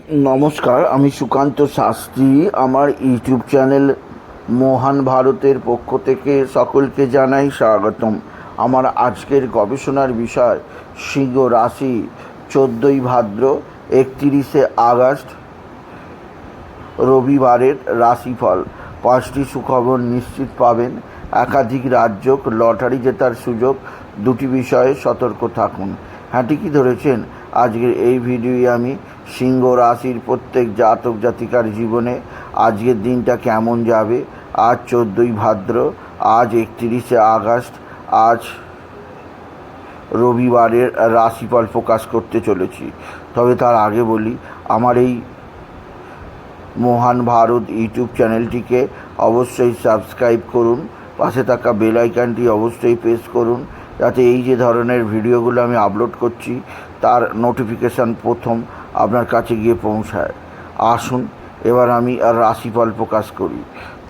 নমস্কার, আমি সুকান্ত শাস্ত্রী। আমার ইউটিউব চ্যানেল মহান ভারতের পক্ষ থেকে সকলকে জানাই স্বাগতম। আমার আজকের গবেষণার বিষয়, সিংহ রাশি, চোদ্দোই ভাদ্র, একত্রিশে আগস্ট, রবিবারের রাশিফল। পাঁচটি সুখবর নিশ্চিত পাবেন। একাধিক রাজ্য লটারি জেতার সুযোগ, দুটি বিষয়ে সতর্ক থাকুন। হ্যাঁ ঠিকই ধরেছেন। আজকের এই ভিডিওয়ে আমি সিংহ রাশির প্রত্যেক জাতক জাতিকার জীবনে আজকের দিনটা কেমন যাবে? আজ চোদ্দোই ভাদ্র, আজ একত্রিশে আগস্ট, আজ রবিবারের রাশিফল প্রকাশ করতে চলেছি। তবে তার আগে বলি, আমার এই মহান ভারত ইউটিউব চ্যানেলটিকে অবশ্যই সাবস্ক্রাইব করুন, পাশে থাকা বেল আইকনটি অবশ্যই প্রেস করুন, যাতে এই যে ধরনের ভিডিওগুলো আমি আপলোড করছি তার নোটিফিকেশান প্রথম আপনার কাছে গিয়ে পৌঁছায়। আসুন, এবার আমি আর রাশিফল প্রকাশ করি।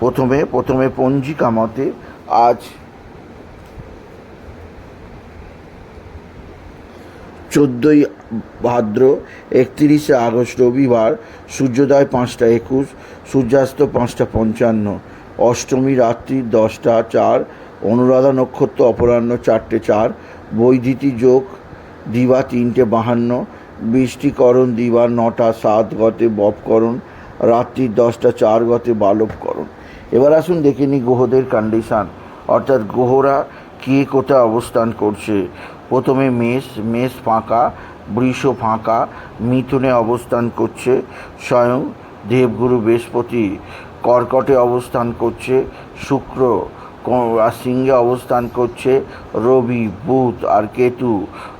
প্রথমে প্রথমে পঞ্জিকা মতে আজ চোদ্দোই ভাদ্র একত্রিশে আগস্ট রবিবার, সূর্যোদয় পাঁচটা একুশ, সূর্যাস্ত পাঁচটা পঞ্চান্ন, অষ্টমী রাত্রি দশটা চার, অনুরাধা নক্ষত্র অপরাহ্ন চারটে চার বৈদ্যুতি যোগ দিবা তিনটে বাহান্ন বৃষ্টিকরণ দিবা নটা, সাত গতে বপকরণ রাত্রি দশটা, চার গতে বালবকরণ এবার আসুন দেখে নিই গ্রহদের কন্ডিশান অর্থাৎ গ্রহরা কে কোথায় অবস্থান করছে? প্রথমে মেষ মেষ ফাঁকা, বৃষ ফাঁকা, মিথুনে অবস্থান করছে, স্বয়ং দেবগুরু বৃহস্পতি। কর্কটে অবস্থান করছে, শুক্র সিংহে অবস্থান করছে, রবি, বুধ আর কেতু।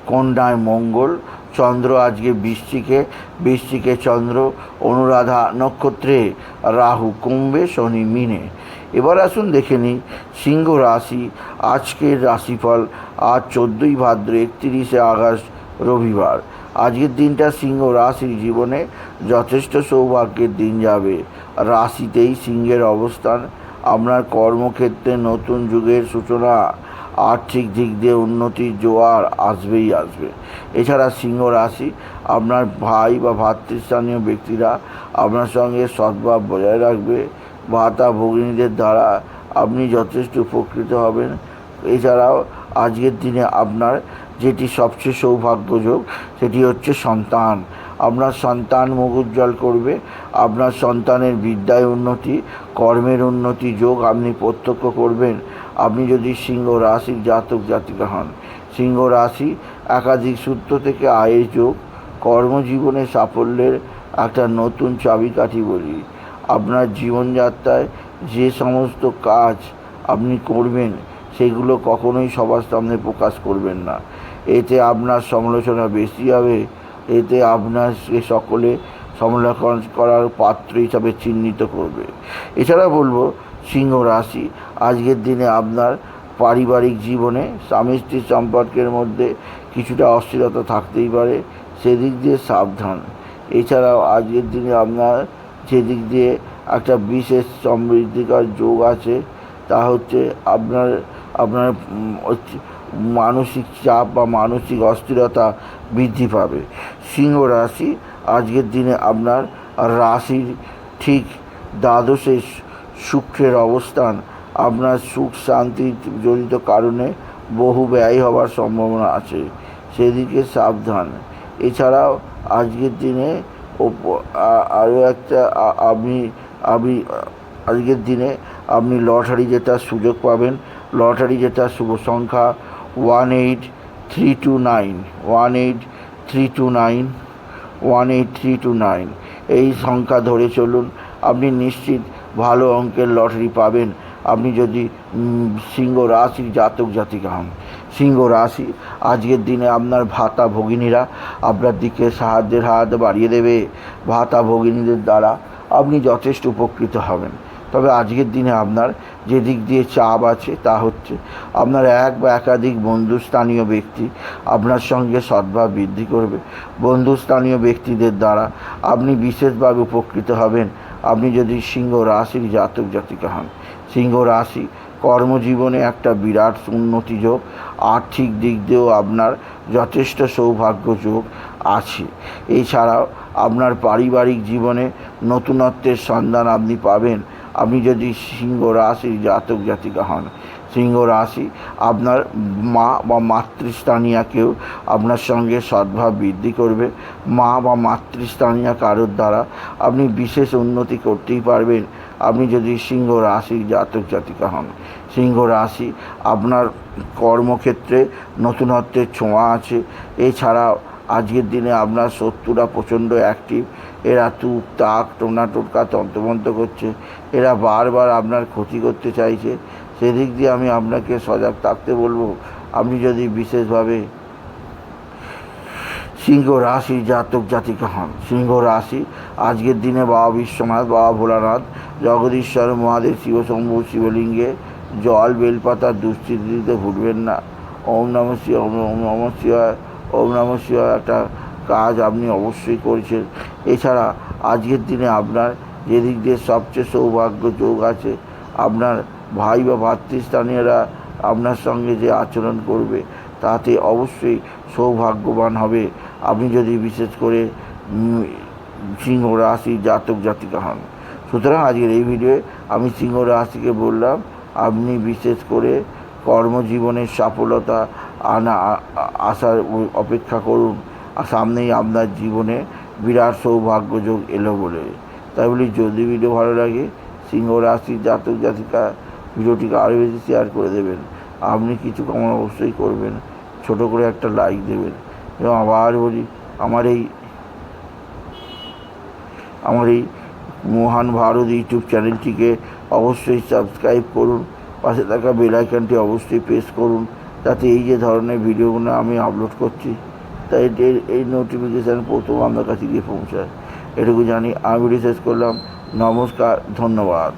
কন্যায় মঙ্গল, চন্দ্র আজকে বৃষ্টিকে বৃশ্চিকে চন্দ্র, অনুরাধা নক্ষত্রে, রাহু কুম্ভে, শনি মিনে। এবার আসুন দেখে নিই, সিংহ রাশি আজকের রাশিফল আজ চোদ্দোই ভাদ্র একত্রিশে আগস্ট রবিবার। আজকের দিনটা সিংহ রাশির জীবনে যথেষ্ট সৌভাগ্যের দিন যাবে। রাশিতেই সিংহের অবস্থান, আপনার কর্মক্ষেত্রে নতুন যুগের সূচনা। আর্থিক দিক দিয়ে উন্নতির জোয়ার আসবেই আসবে। এছাড়া সিংহ রাশি, আপনার ভাই বা ভাতৃস্থানীয় ব্যক্তিরা আপনার সঙ্গে সদ্ভাব বজায় রাখবে। ভাতা ভগিনীদের দ্বারা আপনি যথেষ্ট উপকৃত হবেন। এছাড়াও আজকের দিনে আপনার যেটি সবচেয়ে সৌভাগ্যযোগ, সেটি হচ্ছে সন্তান। আপনার সন্তান মুখ উজ্জ্বল করবে, আপনার সন্তানের বিদ্যায় উন্নতি, কর্মের উন্নতি যোগ আপনি প্রত্যক্ষ করবেন। আপনি যদি সিংহ রাশির জাতক জাতিকা হন, সিংহ রাশি একাধিক সূত্র থেকে আয়ের যোগ, কর্মজীবনে সাফল্যের একটা নতুন চাবিকাঠি বলি। আপনার জীবনযাত্রায় যে সমস্ত কাজ আপনি করবেন, সেগুলো কখনোই সবার সামনে প্রকাশ করবেন না। এতে আপনার সমালোচনা বেশি হবে। এতে আপনার সে সকলে সমালোচনা করার পাত্র হিসাবে চিহ্নিত করবে। এছাড়া বলব, সিংহ রাশি, আজকের দিনে আপনার পারিবারিক জীবনে স্বামী স্ত্রীর সম্পর্কের মধ্যে কিছুটা অস্থিরতা থাকতেই পারে, সেদিক দিয়ে সাবধান। এছাড়াও আজকের দিনে আপনার যেদিক দিয়ে একটা বিশেষ সমৃদ্ধিকর যোগ আছে, তা হচ্ছে আপনার আপনার মানসিক চাপ বা মানসিক অস্থিরতা বৃদ্ধি পাবে। সিংহ রাশি, আজকের দিনে আপনার রাশির ঠিক দ্বাদশে শুক্রের অবস্থান। আপনার সুখ শান্তি জড়িত কারণে বহু ব্যয় হওয়ার সম্ভাবনা আছে। সেদিকে সাবধান। এছাড়াও আজকের দিনে আরও একটা আপনি আপনি, আজকের দিনে আপনি লটারি জেতার সুযোগ পাবেন। লটারি জেতার শুভ সংখ্যা one eight three two nine one eight three two nine one eight three two nine এই সংখ্যা ধরে চলুন, আপনি নিশ্চিত ভালো অঙ্কের লটারি পাবেন। আপনি যদি সিংহ রাশির জাতক জাতিকা হন। সিংহ রাশি, আজকের দিনে আপনার ভাতা ভগিনীরা আপনার দিকে সাহায্যের হাত বাড়িয়ে দেবে। ভাতা ভগিনীদের দ্বারা আপনি যথেষ্ট উপকৃত হবেন। তবে আজকের দিনে আপনার যে দিক দিয়ে চাপ আছে তা হচ্ছে আপনার এক বা একাধিক বন্ধুস্থানীয় ব্যক্তি আপনার সঙ্গে সদ্ভাব বৃদ্ধি করবে। বন্ধুস্থানীয় ব্যক্তিদের দ্বারা আপনি বিশেষভাবে উপকৃত হবেন। আপনি যদি সিংহ রাশির জাতক জাতিকা হন, সিংহ রাশি কর্মজীবনে একটা বিরাট উন্নতি যোগ, আর্থিক দিক দিয়েও আপনার যথেষ্ট সৌভাগ্য যোগ আছে। এছাড়াও আপনার পারিবারিক জীবনে নতুনত্বের সন্ধান আপনি পাবেন। আপনি যদি সিংহ রাশির জাতক জাতিকা হন, সিংহ রাশি আপনার মা বা মাতৃস্থানীয় কেউ আপনার সঙ্গে সদ্ভাব বৃদ্ধি করবে। মা বা মাতৃস্থানীয় কারোর দ্বারা আপনি বিশেষ উন্নতি করতেই পারবেন। আপনি যদি সিংহ রাশির জাতক জাতিকা হন, সিংহ রাশি আপনার কর্মক্ষেত্রে নতুনত্বের ছোঁয়া আছে। এছাড়াও আজকের দিনে আপনার শত্রুরা প্রচণ্ড অ্যাক্টিভ এরা তুপ, তাক, টোনা, টোটকা তন্ত্রমন্ত্র করছে। এরা বারবার আপনার ক্ষতি করতে চাইছে। সেদিক দিয়ে আমি আপনাকে সজাগ থাকতে বলব। আপনি যদি বিশেষভাবে সিংহ রাশি জাতক জাতিকা হন, সিংহ রাশি, আজকের দিনে বাবা বিশ্বনাথ, বাবা ভোলানাথ, জগদীশ্বর, মহাদেব শিবশম্ভু শিবলিঙ্গে, জল, বেলপাতা, দুশ্চিন্তিতে ভুলবেন না। ওম নম শিব ওম নম শিবায় ওম নম শিবায় একটা কাজ আপনি অবশ্যই করছেন। এছাড়া আজকের দিনে আপনার যেদিক দিয়ে সবচেয়ে সৌভাগ্য যোগ আছে, আপনার ভাই বা ভাতৃস্থানীয়রা আপনার সঙ্গে যে আচরণ করবে, তাতে অবশ্যই সৌভাগ্যবান হবে। আপনি যদি বিশেষ করে সিংহ রাশি জাতক, জাতিকা হন। সুতরাং আজকের এই ভিডিওয়ে আমি সিংহ রাশিকে বললাম, আপনি বিশেষ করে কর্মজীবনের সফলতা আনা আসার অপেক্ষা করুন। আর সামনেই আপনার জীবনে বিরাট সৌভাগ্যযোগ এলো বলে। তাই বলি, যদি ভিডিও ভালো লাগে, সিংহ রাশির জাতক জাতিকা ভিডিওটিকে আরও বেশি শেয়ার করে দেবেন। আপনি কিছু কমন অবশ্যই করবেন। ছোট করে একটা লাইক দেবেন। এবং আবার বলি, আমার এই আমার এই মহান ভারত ইউটিউব চ্যানেলটিকে অবশ্যই সাবস্ক্রাইব করুন। পাশে থাকা বেল আইকনটি অবশ্যই প্রেস করুন। যাতে এই যে ধরনের ভিডিওগুলো আমি আপলোড করছি তাই এর এই নোটিফিকেশান প্রথম আপনার কাছে গিয়ে পৌঁছায়। এটুকু জানি, আমি শেষ করলাম। নমস্কার, ধন্যবাদ।